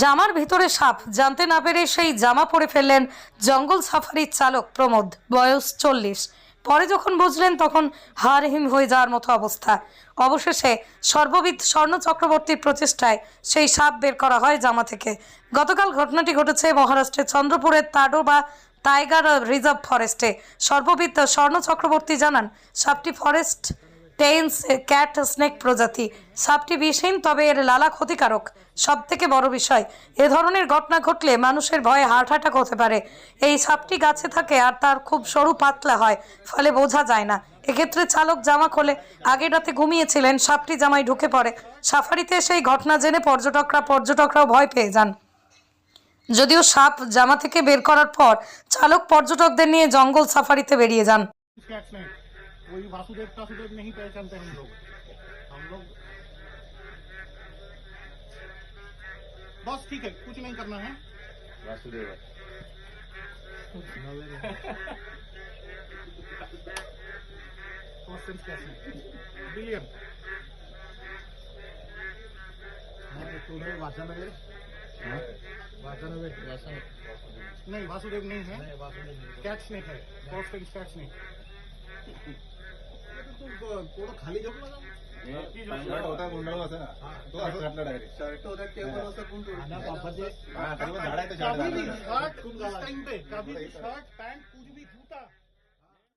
জামার ভিতরে সাপ। জানতে না পেরে সেই জামা পরে ফেললেন জঙ্গল সাফারির চালক প্রমোদ, বয়স চল্লিশ। পরে যখন বুঝলেন তখন হারহিম হয়ে যাওয়ার মতো অবস্থা। অবশেষে সর্ববিদ স্বর্ণ চক্রবর্তীর প্রচেষ্টায় সেই সাপ বের করা হয় জামা থেকে। গতকাল ঘটনাটি ঘটেছে মহারাষ্ট্রের চন্দ্রপুরের তাডো বা টাইগার রিজার্ভ ফরেস্টে। সর্ববিদ স্বর্ণ চক্রবর্তী জানান, সাপটি ফরেস্ট টেইলস ক্যাট, স্নেক প্রজাতি। সাপটি বিষহীন তবে এর লালা ক্ষতিকারক। সব থেকে বড় বিষয়, এ ধরনের ঘটনা ঘটলে মানুষের ভয়ে হার্ট অ্যাটাক হতে পারে। এই সাপটি গাছে থাকে আর তার খুব সরু পাতলা হয়, ফলে বোঝা যায় না। এক্ষেত্রে চালক জামা খোলে। আগের রাতে ঘুমিয়েছিলেন, সাপটি জামায় ঢুকে পড়ে। সাফারিতে সেই ঘটনা জেনে পর্যটকরা, পর্যটকরাও ভয় পেয়ে যান। যদিও সাপ জামা থেকে বের করার পর, চালক পর্যটকদের নিয়ে জঙ্গল সাফারিতে বেরিয়ে যান। कोई वासुदेव टासुदेव नहीं पहचानते हम लोग। हम लोग बस ठीक है कुछ नहीं करना है। वासुदेव। क्वेश्चन कैट्स नहीं। बिलियन नहीं वासुदेव नहीं है। कैच नहीं है। कैट्स नहीं थोडं खाली झोपला शर्ट होता गुंडाळू असं ना तो असं घातला डायरेक्ट शर्ट होता टेबल असं गुंडाळू बापाचे हा खाली पण झाडायचं शर्ट काबली शर्ट पॅन्ट कुछ भी जूता